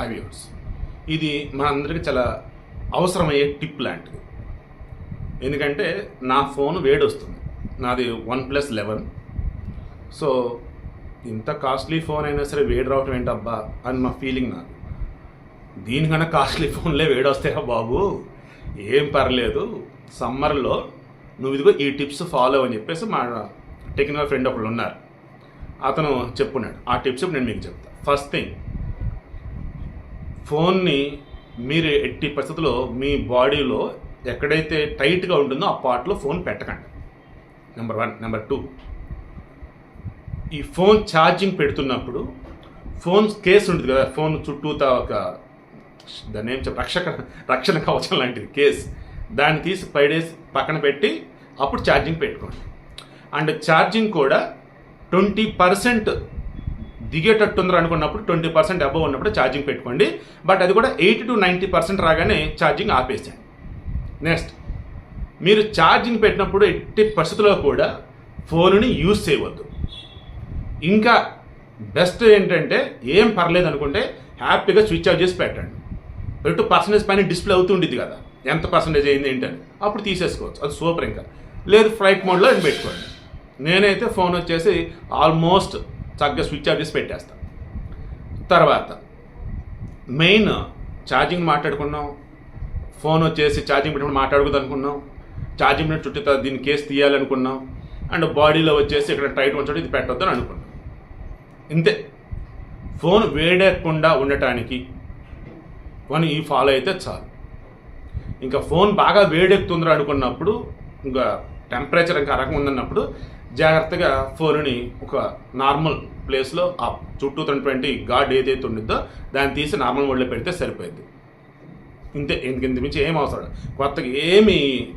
Hi viewers ఇది మనందరికీ చాలా అవసరమయ్యే టిప్ లాంటిది. ఎందుకంటే నా ఫోన్ వేడి వస్తుంది నాది వన్ ప్లస్ లెవెన్. సో ఇంత కాస్ట్లీ ఫోన్ అయినా సరే వేడి రావటం ఏంటబ్బా అని మా ఫీలింగ్ నాకు దీనికన్నా కాస్ట్లీ ఫోన్లే వేడి వస్తాయా బాబు? ఏం పర్లేదు. సమ్మర్లో నువ్వు ఇదిగో ఈ టిప్స్ ఫాలో అని చెప్పేసి మా టెక్నికల్ ఫ్రెండ్ ఒకళ్ళు ఉన్నారు. అతను చెప్పున్నాడు. ఆ టిప్స్ ఇప్పుడు నేను మీకు చెప్తాను ఫస్ట్ థింగ్ ఫోన్ని మీరు ఎట్టి పరిస్థితుల్లో మీ బాడీలో ఎక్కడైతే టైట్గా ఉంటుందో ఆ పార్ట్లో ఫోన్ పెట్టకండి. నెంబర్ వన్ నెంబర్ టూ ఈ ఫోన్ ఛార్జింగ్ పెడుతున్నప్పుడు ఫోన్ కేస్ ఉంటుంది కదా ఫోన్ చుట్టూతా ఒక దాన్ని ఏం రక్షక రక్షణ కవచం లాంటిది కేస్. దాన్ని తీసి ఫైవ్ డేస్ పక్కన పెట్టి అప్పుడు ఛార్జింగ్ పెట్టుకోండి. అండ్ ఛార్జింగ్ కూడా ట్వంటీ పర్సెంట్ దిగేటట్టు ఉందని అనుకున్నప్పుడు ట్వంటీ పర్సెంట్ అబవ్ ఉన్నప్పుడు ఛార్జింగ్ పెట్టుకోండి. బట్ అది కూడా ఎయిటీ టు నైంటీ పర్సెంట్ రాగానే ఛార్జింగ్ ఆపేసేయండి. నెక్స్ట్ మీరు ఛార్జింగ్ పెట్టినప్పుడు ఎట్టి పరిస్థితుల్లో కూడా ఫోన్ని యూజ్ చేయవద్దు. ఇంకా బెస్ట్ ఏంటంటే ఏం పర్లేదు అనుకుంటే హ్యాపీగా స్విచ్ ఆఫ్ చేసి పెట్టండి. పెట్టు పర్సంటేజ్ పైన డిస్ప్లే అవుతుండేది కదా ఎంత పర్సంటేజ్ అయింది ఏంటని. అప్పుడు తీసేసుకోవచ్చు అది సూపర్ ఇంకా. లేదు ఫ్లైట్ మోడ్లో అది పెట్టుకోండి. నేనైతే ఫోన్ వచ్చేసి ఆల్మోస్ట్ చక్కగా స్విచ్ ఆఫ్ చేసి పెట్టేస్తాం. తర్వాత మెయిన్ ఛార్జింగ్ మాట్లాడుకున్నాం. ఫోన్ వచ్చేసి ఛార్జింగ్ పెట్టినప్పుడు మాట్లాడకూడదు అనుకున్నాం ఛార్జింగ్ పెట్టిన చుట్టూ దీని కేసు తీయాలనుకున్నాం. అండ్ బాడీలో వచ్చేసి ఇక్కడ టైట్ ఉంచడం ఇది పెట్టొద్దని అనుకున్నాం. ఇంతే. ఫోన్ వేడెక్కకుండా ఉండటానికి వన్ ఈ ఫాలో అయితే చాలు. ఇంకా ఫోన్ బాగా వేడెక్కుతుందిరా అనుకున్నప్పుడు ఇంకా టెంపరేచర్ ఇంకా రకం ఉందన్నప్పుడు జాగ్రత్తగా ఫోన్ని ఒక నార్మల్ ప్లేస్లో ఆ చుట్టూ ట్వంటీ గాడ్ ఏదైతే ఉండిద్దో దాన్ని తీసి నార్మల్ మోడ్లో పెడితే సరిపోయింది ఇంతే ఇంక ఇంత మించి ఏం అవసరం కొత్తగా ఏమి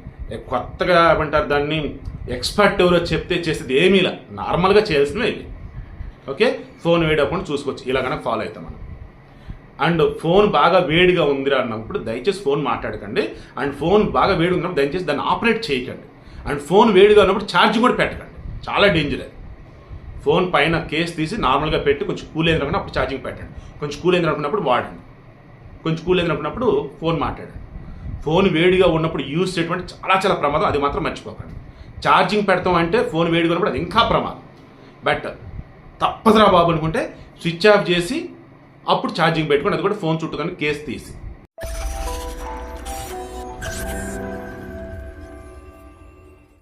కొత్తగా ఏమంటారు దాన్ని? ఎక్స్పర్ట్ ఎవరో చెప్తే చేసేది ఏమీ ఇలా. నార్మల్గా చేయాల్సినవి ఇవి. ఓకే? ఫోన్ వేడకుండా చూసుకోవచ్చు. ఇలా కనుక ఫాలో అవుతాం మనం. అండ్ ఫోన్ బాగా వేడిగా ఉందిరా అన్నప్పుడు దయచేసి ఫోన్ మాట్లాడకండి. అండ్ ఫోన్ బాగా వేడిగా ఉన్నప్పుడు దయచేసి దాన్ని ఆపరేట్ చేయకండి. అండ్ ఫోన్ వేడిగా ఉన్నప్పుడు ఛార్జింగ్ కూడా పెట్టకండి. చాలా డేంజర్ అది. ఫోన్ పైన కేస్ తీసి నార్మల్గా పెట్టి కొంచెం కూల్ అయిన అప్పుడు ఛార్జింగ్ పెట్టండి. కొంచెం కూల్ అయిన అనుకున్నప్పుడు వాడండి. కొంచెం కూల్ అయిన అనుకున్నప్పుడు ఫోన్ మాట్లాడండి. ఫోన్ వేడిగా ఉన్నప్పుడు యూజ్ చేయటువంటి చాలా చాలా ప్రమాదం. అది మాత్రం మర్చిపోకండి. ఛార్జింగ్ పెడతాం అంటే ఫోన్ వేడిగా ఉన్నప్పుడు అది ఇంకా ప్రమాదం. బట్ తప్పదురా బాబు అనుకుంటే స్విచ్ ఆఫ్ చేసి అప్పుడు ఛార్జింగ్ పెట్టుకొని అది కూడా ఫోన్ చుట్టూ కానీ కేసు తీసి.